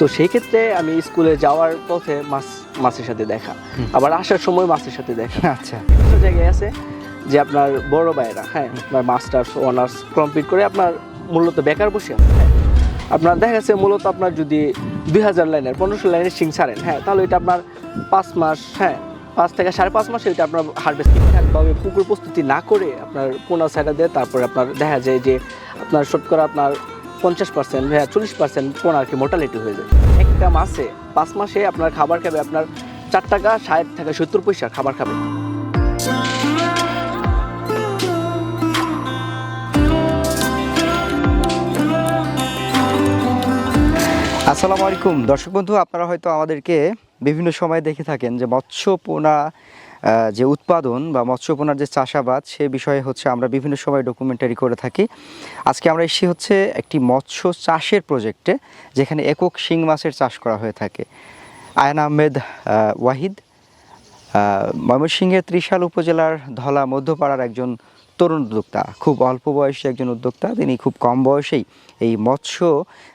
তো সেই ক্ষেত্রে আমি স্কুলে যাওয়ার পথে মাছ মাছের সাথে দেখা। আবার আসার সময় মাছের সাথে দেখা। আচ্ছা। কিছু জায়গায় আছে যে আপনার বড় ভাইরা হ্যাঁ আপনার মাস্টার্স অনার্স কমপ্লিট করে আপনার মূলত বেকার বসে আছে। হ্যাঁ। আপনার দেখা যাচ্ছে মূলত আপনার যদি দুই হাজার লাইনের পনেরোশো লাইনের সিং ছাড়েন হ্যাঁ তাহলে এটা আপনার পাঁচ মাস হ্যাঁ পাঁচ থেকে সাড়ে পাঁচ মাসে এটা আপনার হারভেস্ট ঠিকঠাকভাবে পুকুর প্রস্তুতি না করে আপনার পোনা সাইডা দেয় তারপরে আপনার দেখা যায় যে আপনার শতকরা আপনার পঞ্চাশ পার্সেন্ট হ্যাঁ চল্লিশ পার্সেন্ট পোনা আর কি মোটালিটি হয়ে যায়। একটা মাসে পাঁচ মাসে আপনার খাবার খাবে, আপনার চার টাকা, ষাট থেকে সত্তর পয়সা খাবার খাবে। আসসালামু আলাইকুম। দর্শক বন্ধু, আপনারা হয়তো আমাদেরকে বিভিন্ন সময় দেখে থাকেন যে মৎস্য, পোনা যে উৎপাদন বা মৎস্য পোনার যে চাষাবাদ, সে বিষয়ে হচ্ছে আমরা বিভিন্ন সময় ডকুমেন্টারি করে থাকি। আজকে আমরা এসেছি হচ্ছে একটি মৎস্য চাষের প্রজেক্টে যেখানে একক শিং মাছের চাষ করা হয়ে থাকে। আয়ন আহমেদ ওয়াহিদ। ময়মনসিংহের ত্রিশাল উপজেলার ধলা মধ্যপাড়ার একজন তরুণ উদ্যোক্তা, খুব অল্প বয়সী একজন উদ্যোক্তা, তিনি খুব কম বয়সেই এই মৎস্য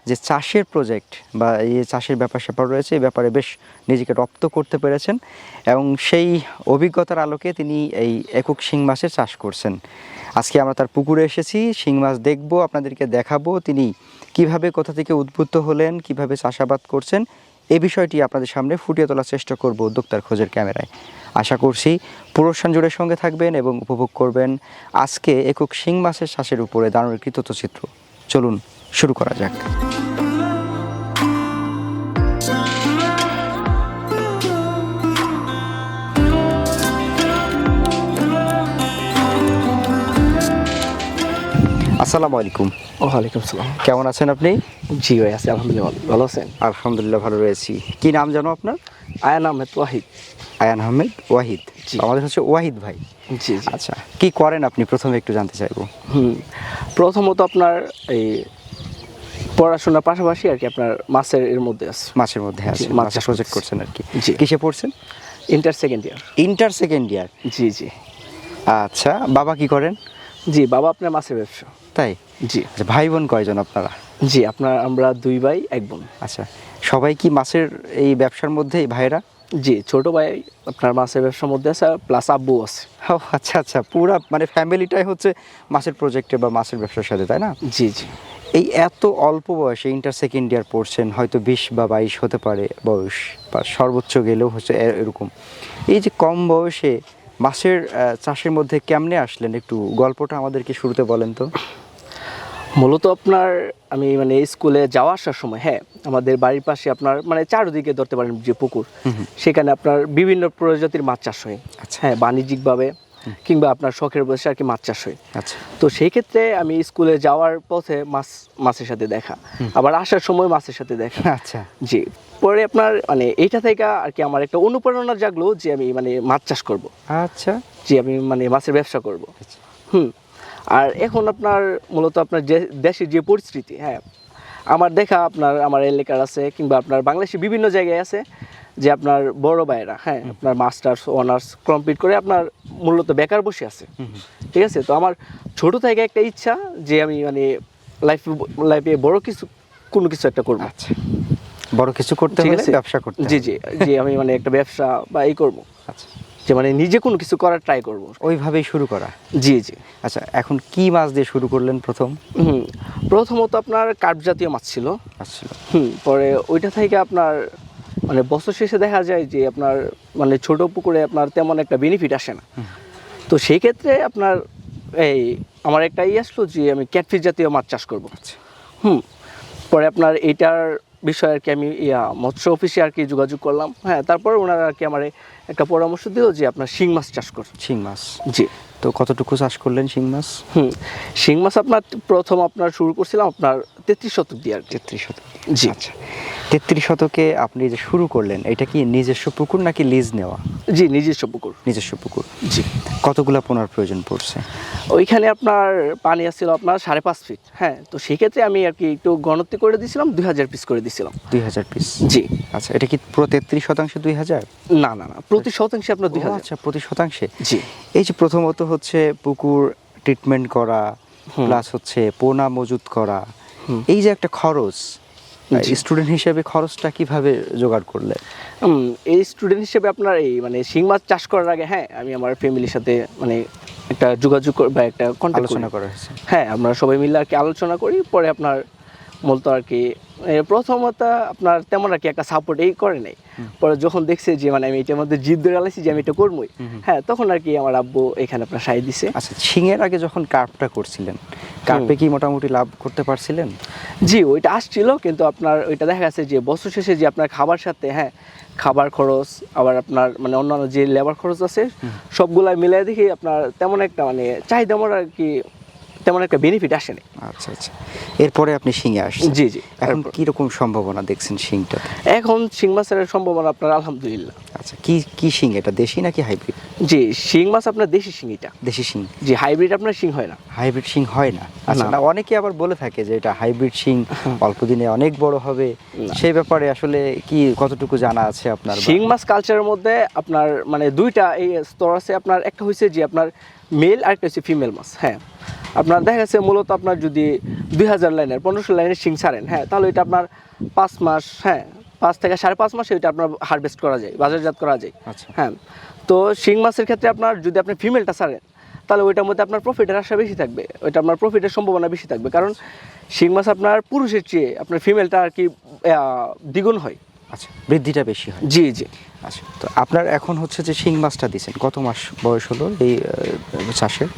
যে চাষের প্রজেক্ট বা এই চাষের ব্যাপার স্যাপার রয়েছে, এই ব্যাপারে বেশ নিজেকে রপ্ত করতে পেরেছেন এবং সেই অভিজ্ঞতার আলোকে তিনি এই একক শিং মাছের চাষ করছেন। আজকে আমরা তার পুকুরে এসেছি, শিং মাছ দেখব, আপনাদেরকে দেখাবো তিনি কীভাবে কোথা থেকে উদ্বুদ্ধ হলেন, কীভাবে চাষাবাদ করছেন এই বিষয়টি আপনাদের সামনে ফুটিয়ে তোলার চেষ্টা করব উদ্যোক্তার খোঁজের ক্যামেরায়। আশা করছি পুরো সঞ্জুরের সঙ্গে থাকবেন এবং উপভোগ করবেন আজকে একক শিং মাসের শ্বাসের উপরে দারুণ কৃতত্ব চিত্র। চলুন, শুরু করা যাক। আসসালামু আলাইকুম। ওয়ালাইকুম সালাম কেমন আছেন আপনি? জি ভাই আছি আলহামদুলিল্লাহ ভালো- আছেন? আলহামদুলিল্লাহ ভালো রয়েছি। কি নাম জানো আপনার? আয়ান আহমেদ ওয়াহিদ। আয়ান আহমেদ ওয়াহিদ। আমাদের হচ্ছে ওয়াহিদ ভাই। জি আচ্ছা কি করেন আপনি? প্রথমে একটু জানতে চাইব। হুম প্রথমত আপনার এই পড়াশোনার পাশাপাশি আর কি আপনার মাসের এর মধ্যে আছে। মাসের মধ্যে আছে মাছ মাছের প্রজেক্ট করছেন আর কি। জি। কিসে পড়ছেন? Inter second year inter second year জি জি। আচ্ছা বাবা কি করেন? জি বাবা আপনার মাছের ব্যবসা। তাই? জি। আচ্ছা ভাই বোন কয়জন আপনারা? জি আপনার আমরা দুই ভাই এক বোন। আচ্ছা সবাই কি মাছের এই ব্যবসার মধ্যেই ভাইরা জি ছোট ভাই আপনার মাছের ব্যবসার মধ্যে আছে প্লাস আব্বু আছে। ও আচ্ছা আচ্ছা পুরা মানে ফ্যামিলিটাই হচ্ছে মাছের প্রজেক্টে বা মাছের ব্যবসার সাথে তাই না? জি জি। এই এত অল্প বয়সে ইন্টার সেকেন্ড ইয়ার পড়ছেন হয়তো বিশ বা বাইশ হতে পারে বয়স বা সর্বোচ্চ গেলেও হচ্ছে এরকম। এই যে কম বয়সে মাছের চাষের মধ্যে কেমনে আসলেন? একটু গল্পটা আমাদেরকে শুরুতে বলেন তো। মূলত আপনার আমি মানে স্কুলে যাওয়া আসার সময় হ্যাঁ আমাদের বাড়ির পাশে আপনার মানে চারদিকে ধরতে পারেন যে পুকুর সেখানে আপনার বিভিন্ন প্রজাতির মাছ চাষ হয়। আচ্ছা। হ্যাঁ বাণিজ্যিকভাবে কিংবা আপনার শখের বসে আর কি মাছ চাষ হয়। আচ্ছা। তো সেই ক্ষেত্রে আমি স্কুলে যাওয়ার পথে মাছ মাছের সাথে দেখা। আবার আসার সময় মাছের সাথে দেখা। আচ্ছা। জি। পরে আপনার মানে এইটা থেকে আর কি আমার একটা অনুপ্রেরণা জাগলো যে আমি মানে মাছ চাষ করব। আচ্ছা। যে আমি মানে মাছের ব্যবসা করব। আচ্ছা। হুম। আর এখন আপনার মূলত আপনার যে দেশের যে পরিস্থিতি হ্যাঁ আমার দেখা আপনার আমার এলাকার আছে কিংবা আপনার বাংলাদেশের বিভিন্ন জায়গায় আছে যে আপনার বড় ভাইরা হ্যাঁ আপনার মাস্টার্স অনার্স কমপ্লিট করে আপনার মূলত বেকার বসে আছে। ঠিক আছে? তো আমার ছোট থেকে একটা ইচ্ছা যে আমি মানে লাইফ লাইফে বড় কিছু কোনো কিছু একটা করব। আচ্ছা। বড় কিছু করতে হলে ব্যবসা করতে জি জি। জি আমি মানে একটা ব্যবসা বা এই করব। আচ্ছা। যে মানে নিজে কোনো কিছু করার ট্রাই করব। ওইভাবেই শুরু করা? জি জি। আচ্ছা এখন কি মাছ দিয়ে শুরু করলেন প্রথম? প্রথমত আপনার কার্প জাতীয় মাছ ছিল। আসছিল হুম পরে ওইটা থেকে আপনার মানে বছর শেষে দেখা যায় যে আপনার মানে ছোট পুকুরে আপনার তেমন একটা বেনিফিট আসে না। তো সেই ক্ষেত্রে আপনার এই আমার একটা ইয়ে আসলো যে আমি ক্যাটফিস জাতীয় মাছ চাষ করব। আচ্ছা। হুম পরে আপনার এইটার বিষয়ে আর কি আমি ইয়া মৎস্য অফিসে আর কি যোগাযোগ করলাম। হ্যাঁ তারপর ওনারা আর কি আমার একটা পরামর্শ দিল যে আপনার শিং মাছ চাষ করুন। শিং মাছ। জি। তো কতটুকু চাষ করলেন শিং মাছ? হুম শিং মাছ আপনার প্রথম আপনার শুরু করছিলাম আপনার তেত্রিশ শতক দিয়ে আর তেত্রিশ শতক জি। আচ্ছা তেত্রিশ শতকে আপনি যে শুরু করলেন এটা কি নিজস্ব পুকুর নাকি লিজ নেওয়া? জি নিজস্ব পুকুর। নিজস্ব পুকুর। জি। কতগুলা পোনার প্রয়োজন পড়ছে? ওইখানে আপনার পানি আসছিল আপনার সাড়ে পাঁচ ফিট হ্যাঁ তো সেই ক্ষেত্রে আমি আর কি একটু গণতি করে দিয়েছিলাম দুই হাজার পিস করে দিয়েছিলাম দুই হাজার পিস জি। আচ্ছা এটা কি পুরো তেত্রিশ শতাংশে দুই হাজার? না না না প্রতি শতাংশে আপনার দুই হাজার। আচ্ছা প্রতি শতাংশে? জি। এই যে প্রথমত হচ্ছে পুকুর ট্রিটমেন্ট করা প্লাস হচ্ছে পোনা মজুত করা। এই যে একটা খরচ স্টুডেন্ট হিসেবে খরচটা কীভাবে জোগাড় করলে এই স্টুডেন্ট হিসেবে আপনার এই মানে শিং মাছ চাষ করার আগে হ্যাঁ আমি আমার ফ্যামিলির সাথে মানে একটা যোগাযোগ বা একটা কন্ট্যাক্ট আলোচনা করা। হয়েছে। হ্যাঁ আমরা সবাই মিলে আর কি আলোচনা করি পরে আপনার মূলত আর কি প্রথমত আপনার তেমন আর কি একটা সাপোর্ট এই করে নাই। পরে যখন দেখছে যে মানে আমি এটার মধ্যে জিদ ধরে আলাইছি যে আমি এটা করবোই। হ্যাঁ তখন আর কি আমার আব্বু এখানে আপনার সাই দিছে। আচ্ছা ছিঙের আগে যখন কার্পটা করছিলেন কার্পে কি মোটামুটি লাভ করতে পারছিলেন? জি ওইটা আসছিল কিন্তু আপনার ওইটা দেখা গেছে যে বছর শেষে যে আপনার খাবার সাথে হ্যাঁ খাবার খরচ আবার আপনার মানে অন্যান্য যে লেবার খরচ আছে সবগুলা মিলাই দেখি আপনার তেমন একটা মানে চাহিদা আমার আর কি তেমন একটা বেনিফিট আসেনি। আচ্ছা আচ্ছা। এরপরে আপনি শিঙে আসছেন। জি জি। এখন তারপর- কি রকম সম্ভাবনা দেখছেন শিংটা এখন শিং মাছের সম্ভাবনা আপনার আলহামদুলিল্লাহ। আচ্ছা কি কি শিং এটা দেশি নাকি হাইব্রিড জি শিং মাছ আপনার দেশি শিং এটা। দেশি শিং। জি হাইব্রিড আপনার শিং হয় না। হাইব্রিড শিং হয় না? আচ্ছা না। অনেকে আবার বলে থাকে যে এটা হাইব্রিড শিং অল্প দিনে অনেক বড় হবে। সেই ব্যাপারে আসলে কি কতটুকু জানা আছে আপনার শিং মাছ কালচারের মধ্যে আপনার মানে দুইটা এই স্তর আছে। আপনার একটা হচ্ছে যে আপনার মেল আর একটা হচ্ছে ফিমেল মাছ হ্যাঁ। আপনার দেখা গেছে মূলত আপনার যদি দুই হাজার লাইনের পনেরোশো লাইনের শিং ছাড়েন হ্যাঁ তাহলে এটা আপনার পাঁচ মাস হ্যাঁ পাঁচ থেকে সাড়ে পাঁচ মাসে এটা আপনার হারভেস্ট করা যায় বাজারজাত করা যায় আচ্ছা। হ্যাঁ। তো শিং মাছের ক্ষেত্রে আপনার যদি আপনি ফিমেলটা ছাড়েন তাহলে ওইটার মধ্যে আপনার প্রফিটের আশা বেশি থাকবে ওইটা আপনার প্রফিটের সম্ভাবনা বেশি থাকবে। কারণ শিং মাছ আপনার পুরুষের চেয়ে আপনার ফিমেলটা আর কি দ্বিগুণ হয়। আচ্ছা বৃদ্ধিটা বেশি হয়। জি জি। আচ্ছা তো আপনার এখন হচ্ছে যে শিং মাছটা দিছেন কত মাস বয়স হলো এই চাষের?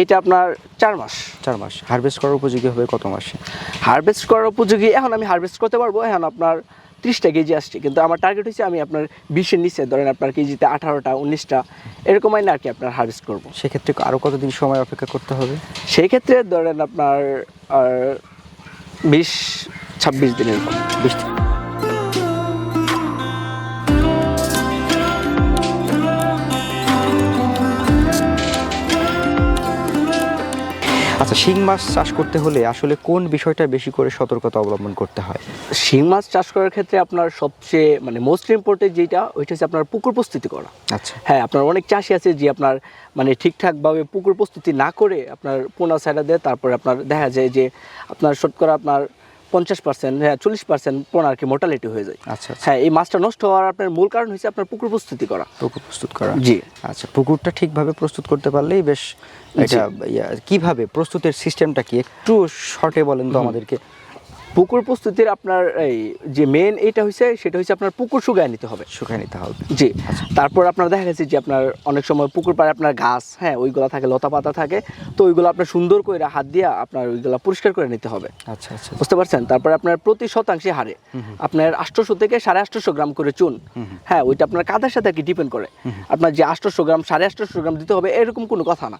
এইটা আপনার চার মাস। চার মাস। হারভেস্ট করার উপযোগী হবে কত মাসে? হারভেস্ট করার উপযোগী এখন আমি হারভেস্ট করতে পারব এখন আপনার ত্রিশটা কেজি আসছে কিন্তু আমার টার্গেট হচ্ছে আমি আপনার বিশের নিচে ধরেন আপনার কেজিতে আঠারোটা উনিশটা এরকম আইনে আর কি আপনার হারভেস্ট করব। সেক্ষেত্রে আরও কতদিন সময় অপেক্ষা করতে হবে? সেই ক্ষেত্রে ধরেন আপনার আর বিশ ছাব্বিশ দিনের বিশ আচ্ছা শিং মাছ চাষ করতে হলে আসলে কোন বিষয়টা বেশি করে সতর্কতা অবলম্বন করতে হয়? শিং মাছ চাষ করার ক্ষেত্রে আপনার সবচেয়ে মানে মোস্ট ইম্পর্টেন্ট যেটা ওইটা হচ্ছে আপনার পুকুর প্রস্তুতি করা। আচ্ছা। হ্যাঁ আপনার অনেক চাষি আছে যে আপনার মানে ঠিকঠাকভাবে পুকুর প্রস্তুতি না করে আপনার পোনা সাইডা দেয় তারপরে আপনার দেখা যায় যে আপনার শতকরা আপনার পঞ্চাশ পার্সেন্ট হ্যাঁ চল্লিশ পার্সেন্ট পোনা আর কি মোর্টালিটি হয়ে যায়। আচ্ছা আচ্ছা। হ্যাঁ এই মাছটা নষ্ট হওয়ার আপনার মূল কারণ হচ্ছে আপনার পুকুর প্রস্তুতি করা। পুকুর প্রস্তুত করা। জি। আচ্ছা পুকুরটা ঠিকভাবে প্রস্তুত করতে পারলেই বেশ এটা কীভাবে প্রস্তুতের সিস্টেমটা কি? একটু শর্টে বলেন তো আমাদেরকে। পুকুর প্রস্তুতির আপনার এই যে মেন এটা হচ্ছে সেটা হচ্ছে আপনার পুকুর শুকায় নিতে হবে। শুকায় নিতে হবে। জি। তারপর আপনার দেখা গেছে যে আপনার অনেক সময় পুকুর পাড়ে আপনার ঘাস হ্যাঁ ওইগুলো থাকে লতা পাতা থাকে তো ওইগুলো আপনার সুন্দর করে হাত দিয়ে আপনার ওইগুলো পরিষ্কার করে নিতে হবে। আচ্ছা আচ্ছা বুঝতে পারছেন? তারপরে আপনার প্রতি শতাংশে হারে। আপনার আটশোশো থেকে সাড়ে আটশোশো গ্রাম করে চুন। হ্যাঁ ওইটা আপনার কাদার সাথে আর কি ডিপেন্ড করে। আপনার যে আটশোশো গ্রাম সাড়ে আটশোশো গ্রাম দিতে হবে এরকম কোনো কথা না।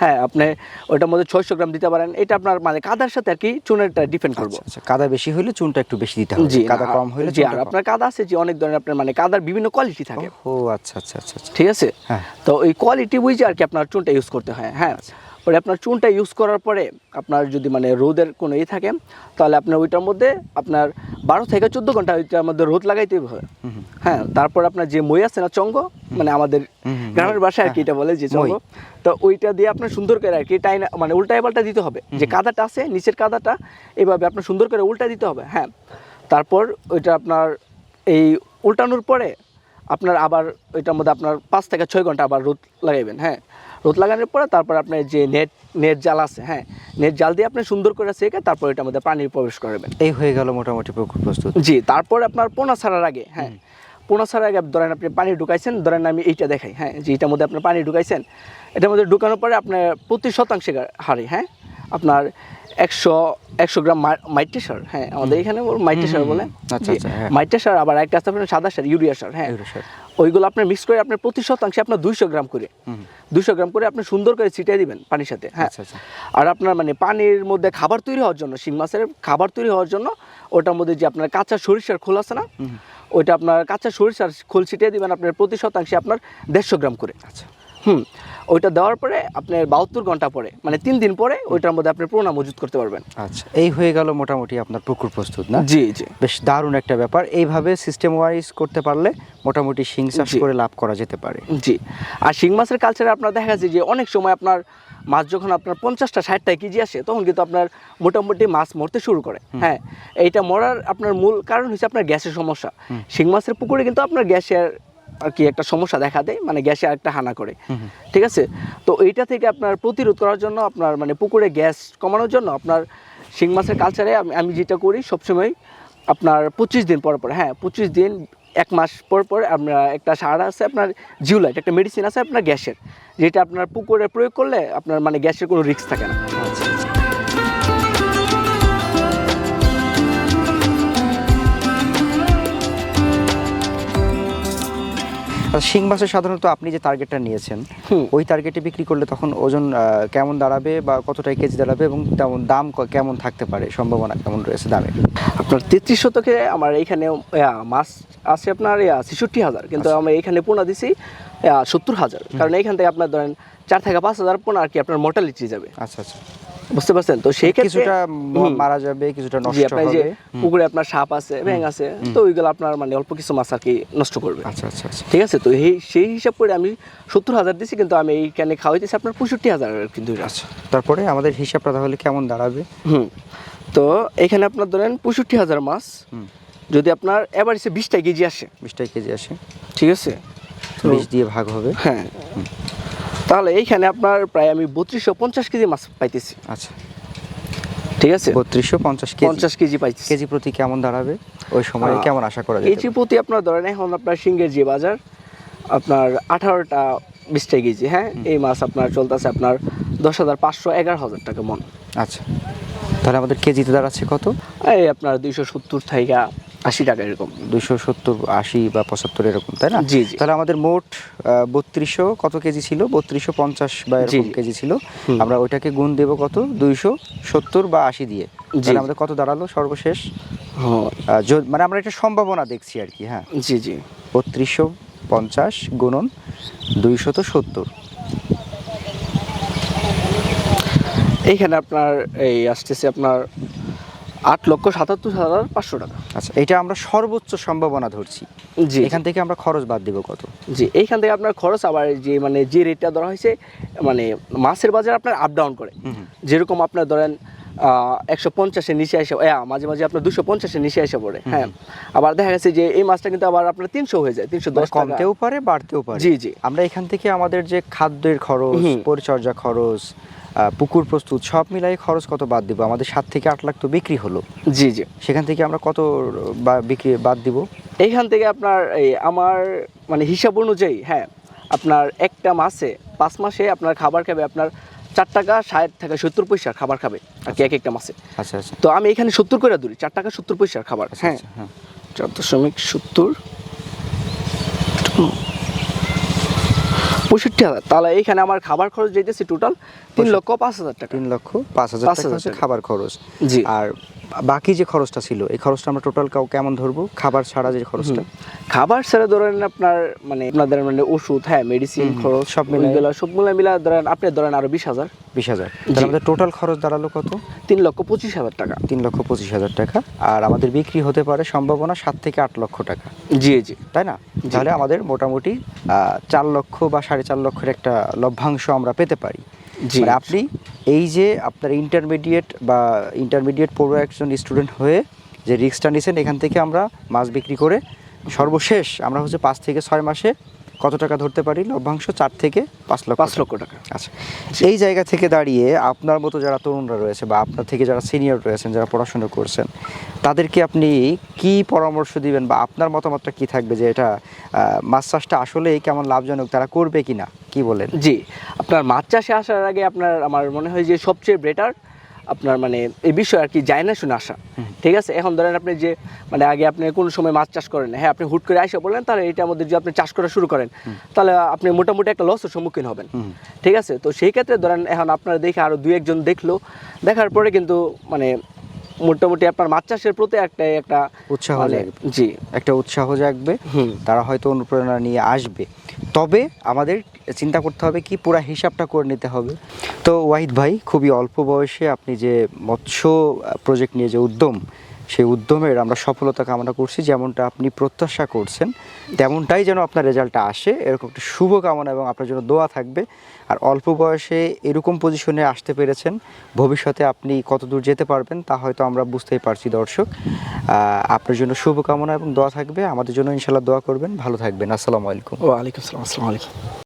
হ্যাঁ আপনি ওইটার মধ্যে ছয়শো গ্রাম দিতে পারেন এটা আপনার মানে কাদার সাথে আর কি চুনেরটা ডিপেন্ড করব। আচ্ছা আচ্ছা। কাদা বেশি হলে চুনটা একটু বেশি দিতে হবে। কাদা কম হলে জি আর আপনার কাদা আছে যে অনেক ধরনের আপনার মানে কাদার বিভিন্ন কোয়ালিটি থাকে। ও আচ্ছা আচ্ছা আচ্ছা আচ্ছা। ঠিক আছে? হ্যাঁ। তো ওই কোয়ালিটি বুঝে আর কি আপনার চুনটা ইউজ করতে হয় হ্যাঁ। পরে আপনার চুনটা ইউজ করার পরে আপনার যদি মানে রোদের কোনো ই থাকে তাহলে আপনার ওইটার মধ্যে আপনার বারো থেকে চোদ্দ ঘণ্টা ওইটার মধ্যে রোদ লাগাইতে হবে। হ্যাঁ তারপর আপনার যে মই আছে না চঙ্গ মানে আমাদের গ্রামের ভাষায় আর কি এটা বলে যে চঙ্গ তো ওইটা দিয়ে আপনার সুন্দর করে আর কি টাই মানে উল্টায় পাল্টা দিতে হবে। যে কাদাটা আছে নিচের কাদাটা এভাবে আপনার সুন্দর করে উল্টা দিতে হবে হ্যাঁ। তারপর ওইটা আপনার এই উল্টানোর পরে আপনার আবার ওইটার মধ্যে আপনার পাঁচ থেকে ছয় ঘণ্টা আবার রোদ লাগাইবেন হ্যাঁ। রোদ লাগানোর পরে তারপর আপনার যে নেট নেট জাল আছে হ্যাঁ নেট জাল দিয়ে আপনি সুন্দর করে সেকে তারপর এটার মধ্যে পানি প্রবেশ করবেন। এই হয়ে গেল মোটামুটি পুকুর প্রস্তুত। জি তারপর আপনার পোনা ছাড়ার আগে হ্যাঁ পোনা ছাড়ার আগে ধরেন আপনি পানি ঢুকাইছেন ধরেন আমি এইটা দেখাই হ্যাঁ যে এটার মধ্যে আপনি পানি ঢুকাইছেন এটার মধ্যে ঢুকানোর পরে আপনার প্রতি শতাংশে হারে হ্যাঁ আপনার একশো একশো গ্রাম মাইটে সার হ্যাঁ আমাদের এখানে মাইটে সার বলে। আচ্ছা, আচ্ছা, হ্যাঁ। মাইটে সার আবার একটা আছে আপনার সাদা সার ইউরিয়া সার হ্যাঁ। ওইগুলো আপনার মিক্স করে আপনার প্রতি শতাংশে আপনার দুইশো গ্রাম করে। দুইশো গ্রাম করে আপনি সুন্দর করে ছিটিয়ে দিবেন পানির সাথে হ্যাঁ। আচ্ছা। আর আপনার মানে পানির মধ্যে খাবার তৈরি হওয়ার জন্য শিং মাছের খাবার তৈরি হওয়ার জন্য ওটার মধ্যে যে আপনার কাঁচা সরিষার খোল আছে না ওইটা আপনার কাঁচা সরিষার খোল ছিটিয়ে দিবেন আপনার প্রতি শতাংশে আপনার দেড়শো গ্রাম করে। আচ্ছা। হুম ওইটা দেওয়ার পরে আপনার বাহাত্তর ঘণ্টা পরে মানে তিন দিন পরে ওইটার মধ্যে আপনি পোনা মজুত করতে পারবেন। আচ্ছা এই হয়ে গেল মোটামুটি আপনার পুকুর প্রস্তুত না? জি জি। বেশ দারুণ একটা ব্যাপার। এইভাবে সিস্টেম ওয়াইজ করতে পারলে মোটামুটি শিং চাষ করে লাভ করা যেতে পারে। জি আর শিং মাছের কালচারে আপনার দেখা যাচ্ছে যে অনেক সময় আপনার মাছ যখন আপনার পঞ্চাশটা ষাটটা কেজি আসে তখন কিন্তু আপনার মোটামুটি মাছ মরতে শুরু করে। হ্যাঁ এইটা মরার আপনার মূল কারণ হচ্ছে আপনার গ্যাসের সমস্যা। শিং মাছের পুকুরে কিন্তু আপনার গ্যাসের আর কি একটা সমস্যা দেখা দেয় মানে গ্যাসে একটা হানা করে। ঠিক আছে? তো এইটা থেকে আপনার প্রতিরোধ করার জন্য আপনার মানে পুকুরে গ্যাস কমানোর জন্য আপনার শিং মাছের কালচারে আমি যেটা করি সবসময় আপনার পঁচিশ দিন পর পর হ্যাঁ পঁচিশ দিন এক মাস পর পর আমরা একটা সার আছে আপনার জিউলাইট একটা মেডিসিন আছে আপনার গ্যাসের যেটা আপনার পুকুরে প্রয়োগ করলে আপনার মানে গ্যাসের কোনো রিস্ক থাকে না। শিং মাছের সাধারণত আপনি যে টার্গেটটা নিয়েছেন ওই টার্গেটে বিক্রি করলে তখন ওজন কেমন দাঁড়াবে বা কতটাই কেজি দাঁড়াবে এবং তেমন দাম কেমন থাকতে পারে? সম্ভাবনা কেমন রয়েছে দামের আপনার তেত্রিশ শতকে আমার এইখানে মাছ আছে আপনার ছেষট্টি হাজার কিন্তু আচ্ছা। আমি এইখানে পোনা দিছি সত্তর হাজার। কারণ এইখান থেকে আপনার ধরেন চার থেকে পাঁচ হাজার পোনা আর কি আপনার মোর্টালিটি যাবে। আচ্ছা আচ্ছা। বুঝতে পারছেন? তো সেই ক্ষেত্রে কিছুটা মারা যাবে কিছুটা নষ্ট আপনার যে পুকুরে আপনার সাপ আছে ব্যাং আছে তো ওইগুলো আপনার মানে অল্প কিছু মাছ আর কি নষ্ট করবে। আচ্ছা আচ্ছা আচ্ছা। ঠিক আছে? তো এই সেই হিসাব করে আমি সত্তর হাজার দিছি কিন্তু আমি এইখানে খাওয়াইতেছি আপনার পঁয়ষট্টি হাজার কিন্তু আচ্ছা তারপরে আমাদের হিসাবটা তাহলে কেমন দাঁড়াবে? হুম। তো এখানে আপনার ধরেন পঁয়ষট্টি হাজার মাছ যদি আপনার এবার এসে বিশটা কেজি আসে। বিশটাই কেজি আসে। ঠিক আছে? বিশ দিয়ে ভাগ হবে। হ্যাঁ। তাহলে এইখানে আপনার প্রায় আমি বত্রিশশো পঞ্চাশ কেজি মাছ পাইতেছি। আচ্ছা। ঠিক আছে? বত্রিশশো পঞ্চাশ কেজি। পঞ্চাশ কেজি পাইছি কেজি প্রতি কেমন দাঁড়াবে? ওই সময়ে কেমন আশা করা যায় কেজি প্রতি আপনার ধরেন এখন আপনার সিঙ্গের যে বাজার আপনার আঠারোটা বিশটা কেজি হ্যাঁ? এই মাছ আপনার চলতেছে আপনার দশ হাজার পাঁচশো এগারো হাজার টাকা মন। আচ্ছা। তাহলে আমাদের কেজিতে দাঁড়াচ্ছে কত? এই আপনার দুইশো সত্তর থেকে আশি টাকা এরকম। দুইশো সত্তর আশি বা পঁচাত্তর এরকম তাই না? জি, জি। তাহলে আমাদের মোট বত্রিশশো কত কেজি ছিল? বত্রিশশো পঞ্চাশ বা এরকম। কেজি ছিল। আমরা ওইটাকে গুণ দেব কত? দুইশো সত্তর বা আশি দিয়ে। তাহলে জি। আমাদের কত দাঁড়াল সর্বশেষ? মানে আমরা একটা সম্ভাবনা দেখছি আর কি হ্যাঁ। জি জি। বত্রিশশো পঞ্চাশ গুণন দুইশত সত্তর। এইখানে আপনার এই আসতেছে আপনার আট লক্ষ সাতাত্তর হাজার পাঁচশো টাকা। আচ্ছা এটা আমরা সর্বোচ্চ সম্ভাবনা ধরছি। জি। এখান থেকে আমরা খরচ বাদ দিব কত? জি এইখান থেকে আপনার খরচ আবার যে মানে যে রেটটা ধরা হয়েছে মানে মাছের বাজার আপনার আপ ডাউন করে। যেরকম আপনার ধরেন একশো পঞ্চাশের নিচে এসে মাঝে মাঝে আপনার দুশো পঞ্চাশের নিচে এসে পড়ে হ্যাঁ। আবার দেখা গেছে যে এই মাছটা কিন্তু আবার আপনার তিনশো হয়ে যায় তিনশো মানে দশ কমতেও পারে বাড়তেও পারে। জি, জি। আমরা এখান থেকে আমাদের যে খাদ্যের খরচ পরিচর্যা খরচ পুকুর প্রস্তুত সব মিলাই খরচ কত বাদ দিব? আমাদের সাত থেকে আট লাখ তো বিক্রি হলো। জি জি। সেখান থেকে আমরা কত বা বিক্রি বাদ দিব? এইখান থেকে আপনার এই আমার মানে হিসাব অনুযায়ী হ্যাঁ আপনার একটা মাসে পাঁচ মাসে আপনার খাবার খাবে আপনার চার টাকা ষাট থেকে সত্তর পয়সার খাবার খাবে আর কি এক একটা মাসে। আচ্ছা আচ্ছা। তো আমি এখানে সত্তর করে ধরি চার টাকা সত্তর পয়সার খাবার আচ্ছা, হ্যাঁ। আচ্ছা, হ্যাঁ। চার দশমিক সত্তর পঁয়ষট্টি হাজার। তাহলে এইখানে আমার খাবার খরচ যেতেছি টোটাল তিন লক্ষ পাঁচ হাজার টাকা। তিন লক্ষ পাঁচ হাজার পাঁচ টাকা হাজার হচ্ছে খাবার খরচ। জি। আর বাকি যে খরচটা ছিল এই খরচটা আমরা টোটাল কাউ কেমন ধরবো? খাবার ছাড়া যে খরচটা? খাবার ছাড়া ধরেন আপনার মানে আপনাদের মানে ওষুধ হ্যাঁ মেডিসিন খরচ সব মিলে সব মিলা মিলা ধরেন আপনি ধরেন আরও বিশ হাজার। বিশ হাজার। তাহলে আমাদের টোটাল খরচ দাঁড়াল কত? তিন লক্ষ পঁচিশ হাজার টাকা। তিন লক্ষ পঁচিশ হাজার টাকা। আর আমাদের বিক্রি হতে পারে সম্ভাবনা সাত থেকে আট লক্ষ টাকা। জি জি। তাই না? তাহলে আমাদের মোটামুটি চার লক্ষ বা সাড়ে চার লক্ষের একটা লভ্যাংশ আমরা পেতে পারি। আপনি এই যে আপনার ইন্টারমিডিয়েট বা ইন্টারমিডিয়েট পড়ুয়া একজন স্টুডেন্ট হয়ে যে রিক্সটা নিয়েছেন এখান থেকে আমরা মাছ বিক্রি করে সর্বশেষ আমরা হচ্ছে পাঁচ থেকে ছয় মাসে কত টাকা ধরতে পারি? লভ্যাংশ চার থেকে পাঁচ লক্ষ পাঁচ লক্ষ টাকা। আচ্ছা এই জায়গা থেকে দাঁড়িয়ে আপনার মতো যারা তরুণরা রয়েছে বা আপনার থেকে যারা সিনিয়র রয়েছেন যারা পড়াশোনা করছেন তাদেরকে আপনি কি পরামর্শ দিবেন বা আপনার মতামতটা কি থাকবে যে এটা মাছ চাষটা আসলেই কেমন লাভজনক তারা করবে কি না কি বলেন? জি আপনার মাছ চাষে আসার আগে আপনার আমার মনে হয় যে সবচেয়ে বেটার আপনার মানে এই বিষয় আর কি যায় না শুনে আসা। ঠিক আছে? এখন ধরেন আপনি যে মানে আগে আপনি কোন সময় মাছ চাষ করেন হ্যাঁ আপনি হুট করে আসা বললেন তাহলে এটার মধ্যে যদি আপনি চাষ করা শুরু করেন তাহলে আপনি মোটামুটি একটা লসের সম্মুখীন হবেন। ঠিক আছে? তো সেই ক্ষেত্রে ধরেন এখন আপনারা দেখে আরও দুই একজন দেখল। দেখার পরে কিন্তু মানে মোটামুটি আপনার মাছ চাষের প্রতি একটা একটা উৎসাহ মানে জি। একটা উৎসাহ জাগবে। তারা হয়তো অনুপ্রেরণা নিয়ে আসবে। তবে আমাদের চিন্তা করতে হবে কি পুরো হিসাবটা করে নিতে হবে। তো ওয়াহিদ ভাই, খুবই অল্প বয়সে আপনি যে মৎস্য প্রজেক্ট নিয়ে যে উদ্যম, সেই উদ্যমের আমরা সফলতা কামনা করছি, যেমনটা আপনি প্রত্যাশা করছেন, তেমনটাই যেন আপনার রেজাল্টটা আসে। এরকম একটা শুভ কামনা এবং আপনার জন্য দোয়া থাকবে। আর অল্প বয়সে এরকম পজিশনে আসতে পেরেছেন, ভবিষ্যতে আপনি কত দূর যেতে পারবেন তা হয়তো আমরা বুঝতেই পারছি, দর্শক। আপনার জন্য শুভকামনা এবং দোয়া থাকবে। আমাদের জন্য ইনশাল্লাহ দোয়া করবেন। ভালো থাকবেন। আসসালামু আলাইকুম। ওয়ালাইকুম আসসালাম। আসসালামু আলাইকুম।